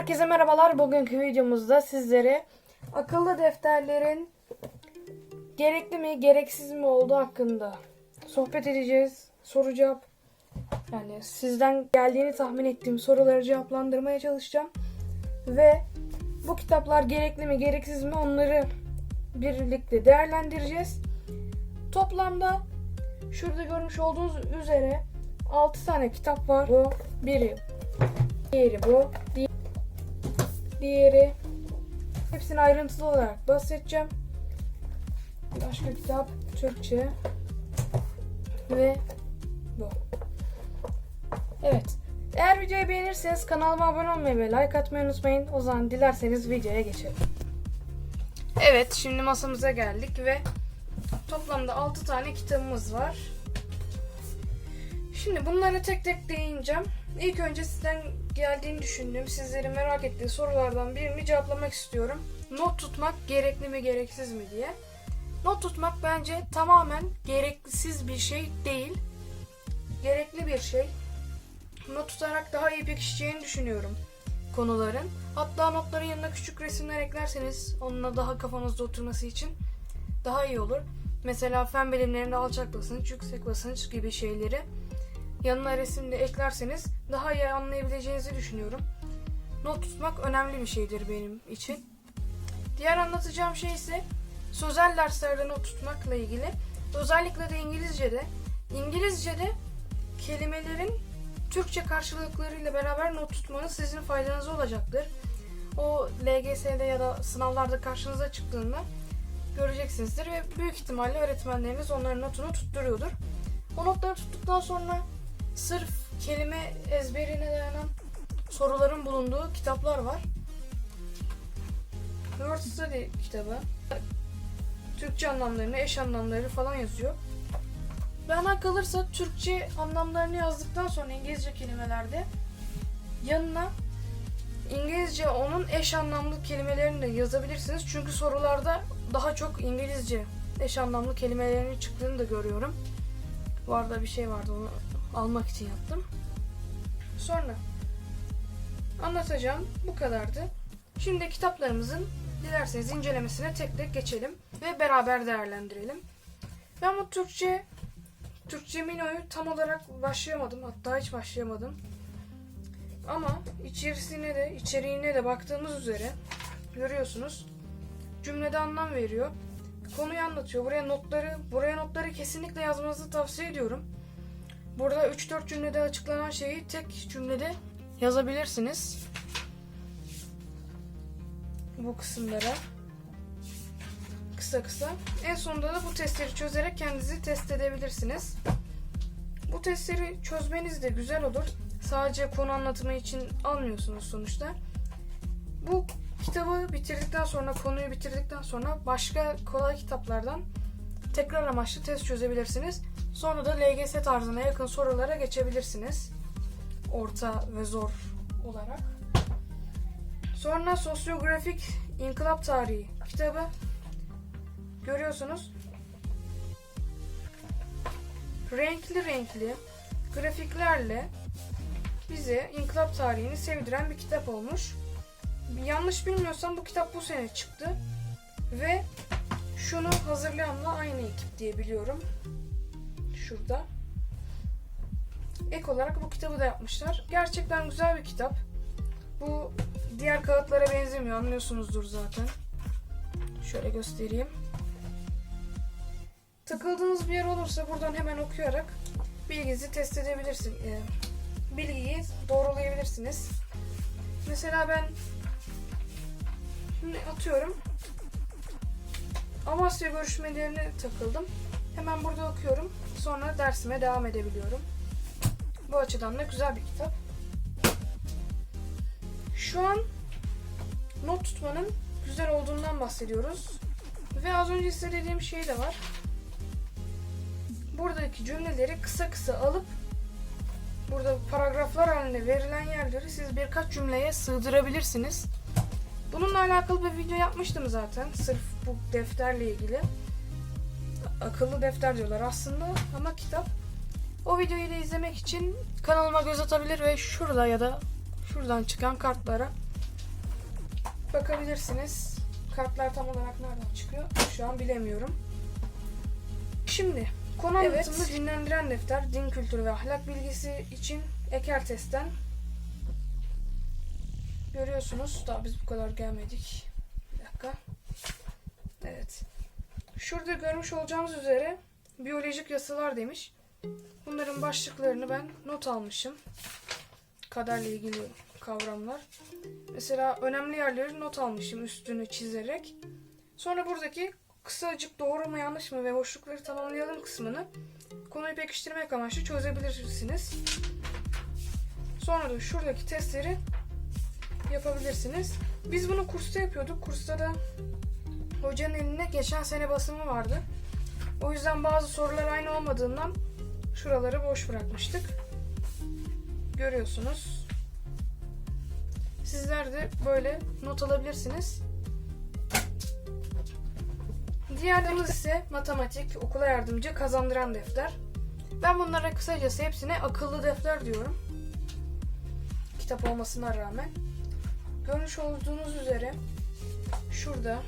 Herkese merhabalar. Bugünkü videomuzda sizlere akıllı defterlerin gerekli mi, gereksiz mi olduğu hakkında sohbet edeceğiz. Soru cevap. Yani sizden geldiğini tahmin ettiğim soruları cevaplandırmaya çalışacağım. Ve bu kitaplar gerekli mi, gereksiz mi onları birlikte değerlendireceğiz. Toplamda şurada görmüş olduğunuz üzere 6 tane kitap var. Bu biri, diğeri bu, di- diğeri. Hepsini ayrıntılı olarak bahsedeceğim. Başka kitap Türkçe ve bu. Evet. Eğer videoyu beğenirseniz kanalıma abone olmayı ve like atmayı unutmayın. O zaman dilerseniz videoya geçelim. Evet, şimdi masamıza geldik ve toplamda 6 tane kitabımız var. Şimdi bunları tek tek değineceğim. İlk önce sizden geldiğini düşündüğüm, sizleri merak ettiği sorulardan birini cevaplamak istiyorum. Not tutmak gerekli mi gereksiz mi diye. Not tutmak bence tamamen gereksiz bir şey değil. Gerekli bir şey. Not tutarak daha iyi pekişeceğini düşünüyorum konuların. Hatta notların yanına küçük resimler eklerseniz onunla daha kafanızda oturması için daha iyi olur. Mesela fen bilimlerinde alçak basınç, yüksek basınç gibi şeyleri yanına resim de eklerseniz daha iyi anlayabileceğinizi düşünüyorum. Not tutmak önemli bir şeydir benim için. Diğer anlatacağım şey ise sözel derslerde not tutmakla ilgili. Özellikle de İngilizce'de. İngilizce'de kelimelerin Türkçe karşılıklarıyla beraber not tutmanız sizin faydanıza olacaktır. O LGS'de ya da sınavlarda karşınıza çıktığında göreceksinizdir ve büyük ihtimalle öğretmenleriniz onların notunu tutturuyordur. O notları tuttuktan sonra sırf kelime ezberine dayanan soruların bulunduğu kitaplar var. Word Study kitabı. Türkçe anlamlarını, eş anlamları falan yazıyor. Bana kalırsa Türkçe anlamlarını yazdıktan sonra İngilizce kelimelerde yanına İngilizce onun eş anlamlı kelimelerini de yazabilirsiniz. Çünkü sorularda daha çok İngilizce eş anlamlı kelimelerinin çıktığını da görüyorum. Bu arada bir şey vardı onu almak için yaptım. Sonra anlatacağım bu kadardı. Şimdi kitaplarımızın dilerseniz incelemesine tek tek geçelim ve beraber değerlendirelim. Ben bu Türkçe Türkçe Mino'yu tam olarak başlayamadım. Hatta hiç başlayamadım. Ama içerisine de içeriğine de baktığımız üzere görüyorsunuz. Cümlede anlam veriyor. Konuyu anlatıyor. Buraya notları, buraya notları kesinlikle yazmanızı tavsiye ediyorum. Burada 3-4 cümlede açıklanan şeyi tek cümlede yazabilirsiniz. Bu kısımlara. Kısa kısa. En sonunda da bu testleri çözerek kendinizi test edebilirsiniz. Bu testleri çözmeniz de güzel olur. Sadece konu anlatımı için almıyorsunuz sonuçta. Bu kitabı bitirdikten sonra, konuyu bitirdikten sonra başka kolay kitaplardan tekrar amaçlı test çözebilirsiniz. Sonra da LGS tarzına yakın sorulara geçebilirsiniz. Orta ve zor olarak. Sonra sosyografik inkılap tarihi kitabı görüyorsunuz. Renkli renkli grafiklerle bize inkılap tarihini sevdiren bir kitap olmuş. Yanlış bilmiyorsam bu kitap bu sene çıktı. Ve şunu hazırlayanla aynı ekip diye biliyorum. Şurada. Ek olarak bu kitabı da yapmışlar. Gerçekten güzel bir kitap. Bu diğer kağıtlara benzemiyor anlıyorsunuzdur zaten. Şöyle göstereyim. Takıldığınız bir yer olursa buradan hemen okuyarak bilginizi test edebilirsin. e, bilgiyi doğrulayabilirsiniz. Mesela ben şimdi atıyorum Amasya görüşmelerine takıldım. Hemen burada okuyorum. Sonra dersime devam edebiliyorum. Bu açıdan da güzel bir kitap. Şu an not tutmanın güzel olduğundan bahsediyoruz. Ve az önce size dediğim şey de var. Buradaki cümleleri kısa kısa alıp burada paragraflar halinde verilen yerleri siz birkaç cümleye sığdırabilirsiniz. Bununla alakalı bir video yapmıştım zaten. Sırf bu defterle ilgili. Akıllı defter diyorlar aslında ama kitap. O videoyu da izlemek için kanalıma göz atabilir ve şurada ya da şuradan çıkan kartlara bakabilirsiniz. Kartlar tam olarak nereden çıkıyor şu an bilemiyorum. Şimdi konu anlatımını dinlendiren defter, din kültürü ve ahlak bilgisi için Eker testten görüyorsunuz. Daha biz bu kadar gelmedik. Bir dakika. Evet. Şurada görmüş olacağımız üzere biyolojik yasalar demiş. Bunların başlıklarını ben not almışım. Kaderle ilgili kavramlar. Mesela önemli yerleri not almışım üstünü çizerek. Sonra buradaki kısacık doğru mu yanlış mı ve boşlukları tamamlayalım kısmını konuyu pekiştirmek amaçlı çözebilirsiniz. Sonra da şuradaki testleri yapabilirsiniz. Biz bunu kursta yapıyorduk. Kursta da hocanın elinde geçen sene basımı vardı. O yüzden bazı sorular aynı olmadığından şuraları boş bırakmıştık. Görüyorsunuz. Sizler de böyle not alabilirsiniz. Diğer dalımız ise matematik, okula yardımcı, kazandıran defter. Ben bunlara kısacası hepsine akıllı defter diyorum. Kitap olmasına rağmen. Görmüş olduğunuz üzere şurada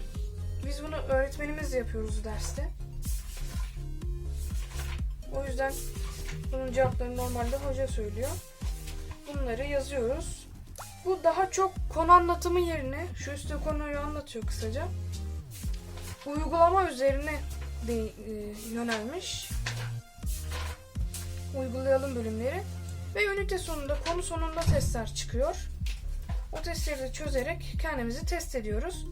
biz bunu öğretmenimizle yapıyoruz derste. O yüzden bunun cevaplarını normalde hoca söylüyor. Bunları yazıyoruz. Bu daha çok konu anlatımı yerine şu üstte konuyu anlatıyor kısaca. Uygulama üzerine de, e, yönelmiş. Uygulayalım bölümleri. Ve ünite sonunda konu sonunda testler çıkıyor. O testleri de çözerek kendimizi test ediyoruz.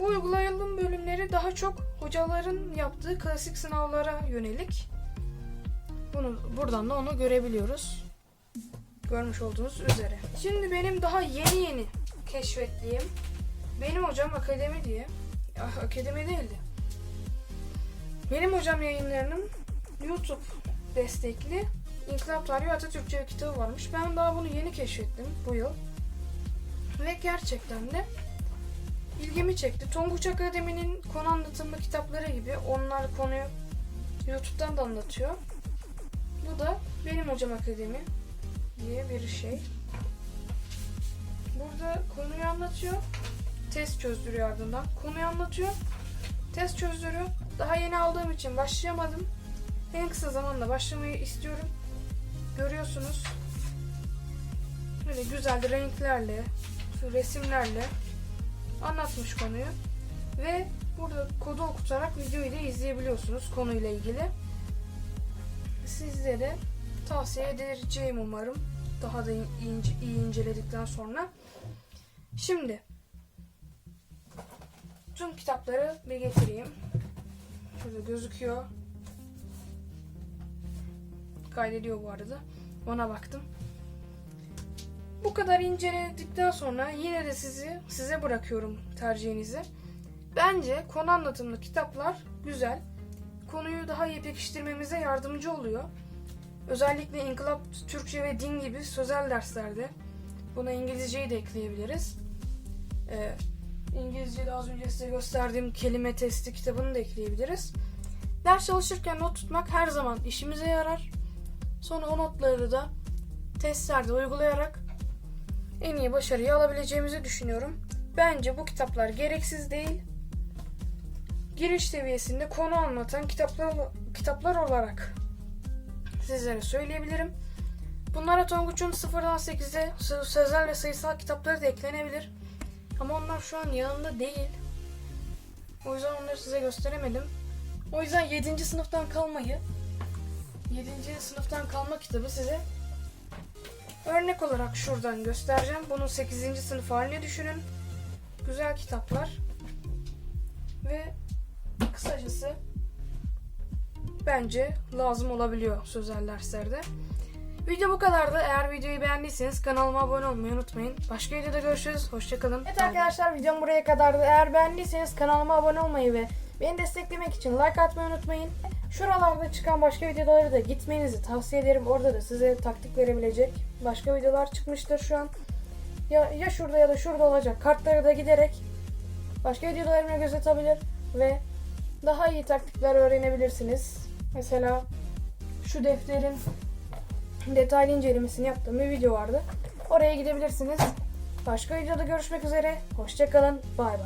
Bu uygulayalım bölümleri daha çok hocaların yaptığı klasik sınavlara yönelik. Bunu buradan da onu görebiliyoruz. Görmüş olduğunuz üzere. Şimdi benim daha yeni yeni keşfettiğim benim hocam akademi diye Ah, akademi değildi. Benim hocam yayınlarının YouTube destekli İnkılap Tarihi Atatürkçe kitabı varmış. Ben daha bunu yeni keşfettim bu yıl. Ve gerçekten de ilgimi çekti. Tonguç Akademi'nin konu anlatımlı kitapları gibi onlar konuyu YouTube'dan da anlatıyor. Bu da Benim Hocam Akademi diye bir şey. Burada konuyu anlatıyor. Test çözdürüyor ardından. Konuyu anlatıyor. Test çözdürüyor. Daha yeni aldığım için başlayamadım. En kısa zamanda başlamayı istiyorum. Görüyorsunuz. Böyle güzel renklerle, resimlerle anlatmış konuyu. Ve burada kodu okutarak videoyu da izleyebiliyorsunuz konuyla ilgili. Sizlere tavsiye edeceğim umarım. Daha da iyi, iyi inceledikten sonra. Şimdi tüm kitapları bir getireyim. Şurada gözüküyor. Kaydediyor bu arada. Ona baktım. Bu kadar inceledikten sonra yine de sizi size bırakıyorum tercihinizi. Bence konu anlatımlı kitaplar güzel. Konuyu daha iyi pekiştirmemize yardımcı oluyor. Özellikle inkılap, Türkçe ve din gibi sözel derslerde. Buna İngilizceyi de ekleyebiliriz. Ee, İngilizce'de az önce size gösterdiğim kelime testi kitabını da ekleyebiliriz. Ders çalışırken not tutmak her zaman işimize yarar. Sonra o notları da testlerde uygulayarak en iyi başarıyı alabileceğimizi düşünüyorum. Bence bu kitaplar gereksiz değil. Giriş seviyesinde konu anlatan kitaplar kitaplar olarak sizlere söyleyebilirim. Bunlara Tonguç'un 0'dan 8'e sözel ve sayısal kitapları da eklenebilir. Ama onlar şu an yanında değil. O yüzden onları size gösteremedim. O yüzden 7. sınıftan kalmayı 7. sınıftan kalma kitabı size örnek olarak şuradan göstereceğim. Bunu 8. sınıf haline düşünün. Güzel kitaplar. Ve kısacası bence lazım olabiliyor sözel derslerde. Video bu kadardı. Eğer videoyu beğendiyseniz kanalıma abone olmayı unutmayın. Başka videoda görüşürüz. Hoşçakalın. Evet arkadaşlar videom buraya kadardı. Eğer beğendiyseniz kanalıma abone olmayı ve beni desteklemek için like atmayı unutmayın. Şuralarda çıkan başka videoları da gitmenizi tavsiye ederim. Orada da size taktik verebilecek başka videolar çıkmıştır şu an. Ya, ya şurada ya da şurada olacak. Kartları da giderek başka videolarıma göz atabilir ve daha iyi taktikler öğrenebilirsiniz. Mesela şu defterin detaylı incelemesini yaptığım bir video vardı. Oraya gidebilirsiniz. Başka videoda görüşmek üzere. Hoşçakalın. Bay bay.